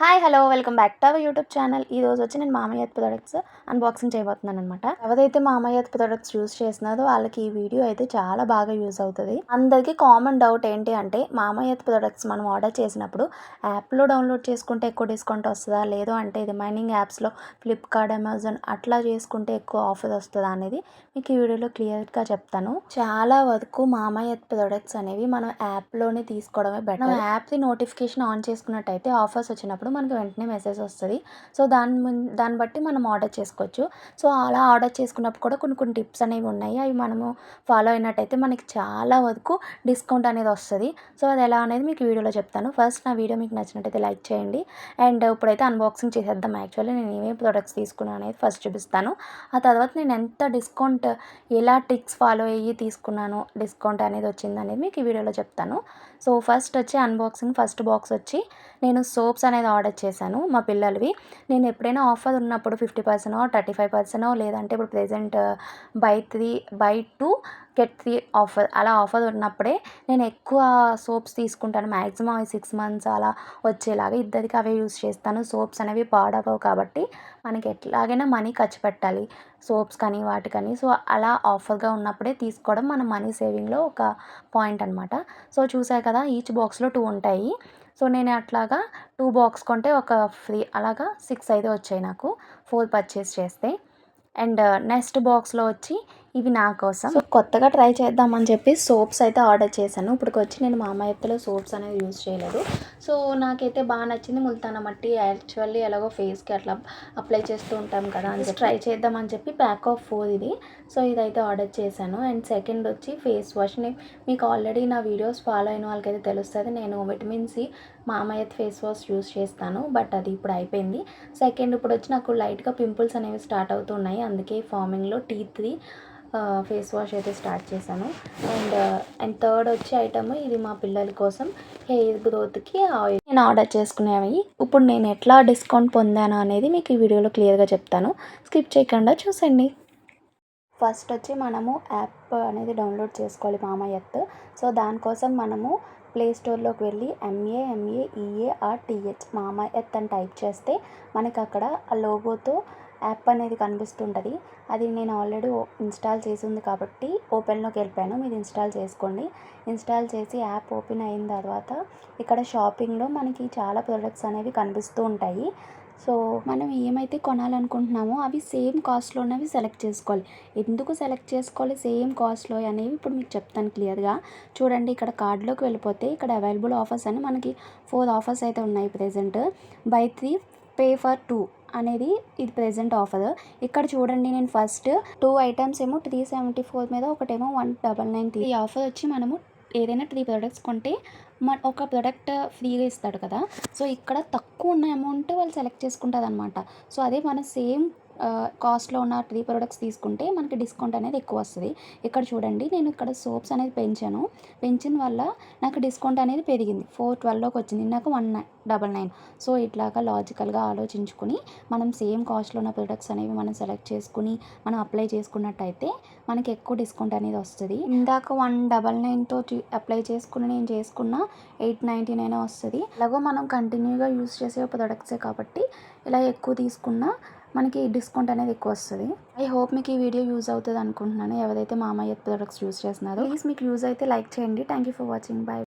Hi hello welcome back to our YouTube channel ఈ రోజు వచ్చి నేను మామయ్య ప్రొడక్ట్స్ అన్బాక్సింగ్ చేయబోతున్నాను అనమాట ఎవరైతే మామయ్య ప్రొడక్ట్స్ యూస్ చేస్తున్నారో వాళ్ళకి ఈ వీడియో అయితే చాలా బాగా యూజ్ అవుతుంది. అందరికీ కామన్ డౌట్ ఏంటి అంటే మామయ్య ప్రొడక్ట్స్ మనం ఆర్డర్ చేసినప్పుడు యాప్లో డౌన్లోడ్ చేసుకుంటే ఎక్కువ డిస్కౌంట్ వస్తుందా? లేదు అంటే రిమైనింగ్ యాప్స్లో ఫ్లిప్కార్ట్ అమెజాన్ అట్లా చేసుకుంటే ఎక్కువ ఆఫర్ వస్తుందా అనేది మీకు ఈ వీడియోలో క్లియర్గా చెప్తాను. చాలా వరకు మామయ్య ప్రొడక్ట్స్ అనేవి మనం యాప్లోనే తీసుకోవడమే బెటర్ యాప్ది నోటిఫికేషన్ ఆన్ చేసుకున్నట్టయితే ఆఫర్స్ వచ్చినప్పుడు మనకి వెంటనే మెసేజ్ వస్తుంది. సో దాని దాన్ని బట్టి మనం ఆర్డర్ చేసుకోవచ్చు. సో అలా ఆర్డర్ చేసుకున్నప్పుడు కూడా కొన్ని కొన్ని టిప్స్ అనేవి ఉన్నాయి. అవి మనము ఫాలో అయినట్టయితే మనకి చాలా వరకు డిస్కౌంట్ అనేది వస్తుంది. సో అది ఎలా అనేది మీకు వీడియోలో చెప్తాను. ఫస్ట్ నా వీడియో మీకు నచ్చినట్టయితే లైక్ చేయండి. అండ్ ఇప్పుడైతే అన్బాక్సింగ్ చేసేద్దాం. యాక్చువల్లీ నేను ఏమేమి ప్రొడక్ట్స్ తీసుకున్నాను అనేది ఫస్ట్ చూపిస్తాను. ఆ తర్వాత నేను ఎంత డిస్కౌంట్ ఎలా టిక్స్ ఫాలో అయ్యి తీసుకున్నాను డిస్కౌంట్ అనేది వచ్చింది అనేది మీకు ఈ వీడియోలో చెప్తాను. సో ఫస్ట్ వచ్చి అన్బాక్సింగ్ ఫస్ట్ బాక్స్ వచ్చి నేను సోప్స్ అనేది ఆర్డర్ చేశాను మా పిల్లలవి. నేను ఎప్పుడైనా ఆఫర్ ఉన్నప్పుడు fifty percent thirty five percent లేదంటే ఇప్పుడు present buy three buy two get three offer అలా ఆఫర్ ఉన్నప్పుడే నేను ఎక్కువ సోప్స్ తీసుకుంటాను. మ్యాక్సిమం సిక్స్ మంత్స్ అలా వచ్చేలాగా ఇద్దరికి అవే యూస్ చేస్తాను. సోప్స్ అనేవి పాడవవు కాబట్టి మనకి ఎట్లాగైనా మనీ ఖర్చు పెట్టాలి. సోప్స్ కానీ వాటికని సో అలా ఆఫర్గా ఉన్నప్పుడే తీసుకోవడం మన మనీ సేవింగ్లో ఒక పాయింట్ అనమాట సో చూసారు కదా ఈచ్ బాక్స్లో టూ ఉంటాయి. సో నేను అట్లాగా టూ బాక్స్ కొంటే ఒక ఫ్రీ అలాగా సిక్స్ అయితే వచ్చాయి నాకు ఫోర్ పర్చేస్ చేస్తే. అండ్ నెక్స్ట్ బాక్స్లో వచ్చి ఇవి నా కోసం. కొత్తగా ట్రై చేద్దామని చెప్పి సోప్స్ అయితే ఆర్డర్ చేశాను. ఇప్పటికి వచ్చి నేను మా అమ్మాయిలో సోప్స్ అనేది యూజ్ చేయలేదు. సో నాకైతే బాగా నచ్చింది ముల్తాన మట్టి. యాక్చువల్లీ ఎలాగో ఫేస్కి అట్లా అప్లై చేస్తూ ఉంటాం కదా అని ట్రై చేద్దామని చెప్పి ప్యాక్ ఆఫ్ ఫోర్ ఇది. సో ఇదైతే ఆర్డర్ చేశాను. అండ్ సెకండ్ వచ్చి ఫేస్ వాష్. మీకు ఆల్రెడీ నా వీడియోస్ ఫాలో అయిన వాళ్ళకైతే తెలుస్తుంది. నేను విటమిన్ సి మామయ్య ఫేస్ వాష్ యూస్ చేస్తాను బట్ అది ఇప్పుడు అయిపోయింది. సెకండ్ ఇప్పుడు వచ్చి నాకు లైట్గా పింపుల్స్ అనేవి స్టార్ట్ అవుతున్నాయి. అందుకే ఫార్మింగ్లో టీత్ది ఫేస్ వాష్ అయితే స్టార్ట్ చేశాను. అండ్ అండ్ థర్డ్ వచ్చే ఐటమ్ ఇది మా పిల్లల కోసం హెయిర్ గ్రోత్కి ఆయిల్. నేను ఆర్డర్ చేసుకునేవి. ఇప్పుడు నేను ఎట్లా డిస్కౌంట్ పొందాను అనేది మీకు ఈ వీడియోలో క్లియర్గా చెప్తాను. స్కిప్ చేయకుండా చూసండి ఫస్ట్ వచ్చి మనము యాప్ అనేది డౌన్లోడ్ చేసుకోవాలి మామయ్యత్. సో దానికోసం మనము ప్లే స్టోర్లోకి వెళ్ళి M A M A E A R T H మామయ్యత్ అని టైప్ చేస్తే మనకి అక్కడ ఆ లోగోతో యాప్ అనేది కనిపిస్తుంటుంది. అది నేను ఆల్రెడీ ఇన్స్టాల్ చేసి ఉంది కాబట్టి ఓపెన్లోకి వెళ్ళిపోయాను. మీరు ఇన్స్టాల్ చేసుకోండి. ఇన్స్టాల్ చేసి యాప్ ఓపెన్ అయిన తర్వాత ఇక్కడ షాపింగ్లో మనకి చాలా ప్రొడక్ట్స్ అనేవి కనిపిస్తూ ఉంటాయి. సో మనం ఏమైతే కొనాలనుకుంటున్నామో అవి సేమ్ కాస్ట్లో ఉన్నవి సెలెక్ట్ చేసుకోవాలి. ఎందుకు సెలెక్ట్ చేసుకోవాలి? సేమ్ కాస్ట్లో అనేవి ఇప్పుడు మీకు చెప్తాను క్లియర్గా. చూడండి ఇక్కడ కార్డులోకి వెళ్ళిపోతే ఇక్కడ అవైలబుల్ ఆఫర్స్ అని మనకి ఫోర్ ఆఫర్స్ అయితే ఉన్నాయి present. Buy three pay for two అనేది ఇది ప్రజెంట్ ఆఫర్. ఇక్కడ చూడండి నేను ఫస్ట్ టూ ఐటమ్స్ ఏమో త్రీ సెవెంటీ ఫోర్ మీద ఒకటేమో వన్ డబల్ నైన్ ఈ ఆఫర్ వచ్చి మనము ఏదైనా త్రీ ప్రొడక్ట్స్ కొంటే మన ఒక ప్రొడక్ట్ ఫ్రీగా ఇస్తాడు కదా. సో ఇక్కడ తక్కువ ఉన్న అమౌంట్ వాళ్ళు సెలెక్ట్ చేసుకుంటుంది అనమాట సో అదే మన సేమ్ కాస్ట్లో ఉన్న త్రీ ప్రొడక్ట్స్ తీసుకుంటే మనకి డిస్కౌంట్ అనేది ఎక్కువ వస్తుంది. ఇక్కడ చూడండి నేను ఇక్కడ సోప్స్ అనేది పెంచాను. పెంచిన వల్ల నాకు డిస్కౌంట్ అనేది పెరిగింది. ఫోర్ ట్వెల్వ్లోకి వచ్చింది. నాకు వన్ డబల్ నైన్ సో ఇట్లాగా లాజికల్గా ఆలోచించుకుని మనం సేమ్ కాస్ట్లో ఉన్న ప్రొడక్ట్స్ అనేవి మనం సెలెక్ట్ చేసుకుని మనం అప్లై చేసుకున్నట్టయితే మనకి ఎక్కువ డిస్కౌంట్ అనేది వస్తుంది. ఇందాక వన్ డబల్ నైన్తో అప్లై చేసుకుని నేను చేసుకున్న ఎయిట్ నైంటీ నైన్ వస్తుంది. అలాగో మనం కంటిన్యూగా యూస్ చేసే ప్రొడక్ట్సే కాబట్టి ఇలా ఎక్కువ తీసుకున్నా మనకి డిస్కౌంట్ అనేది ఎక్కువ వస్తుంది. ఐ హోప్ మీకు ఈ వీడియో యూజ్ అవుతుంది అనుకుంటున్నాను. ఎవరైతే మామయ్య ప్రొడక్ట్స్ యూస్ చేస్తున్నారో ప్లీజ్ మీకు యూజ్ అయితే లైక్ చేయండి. Thank you for watching bye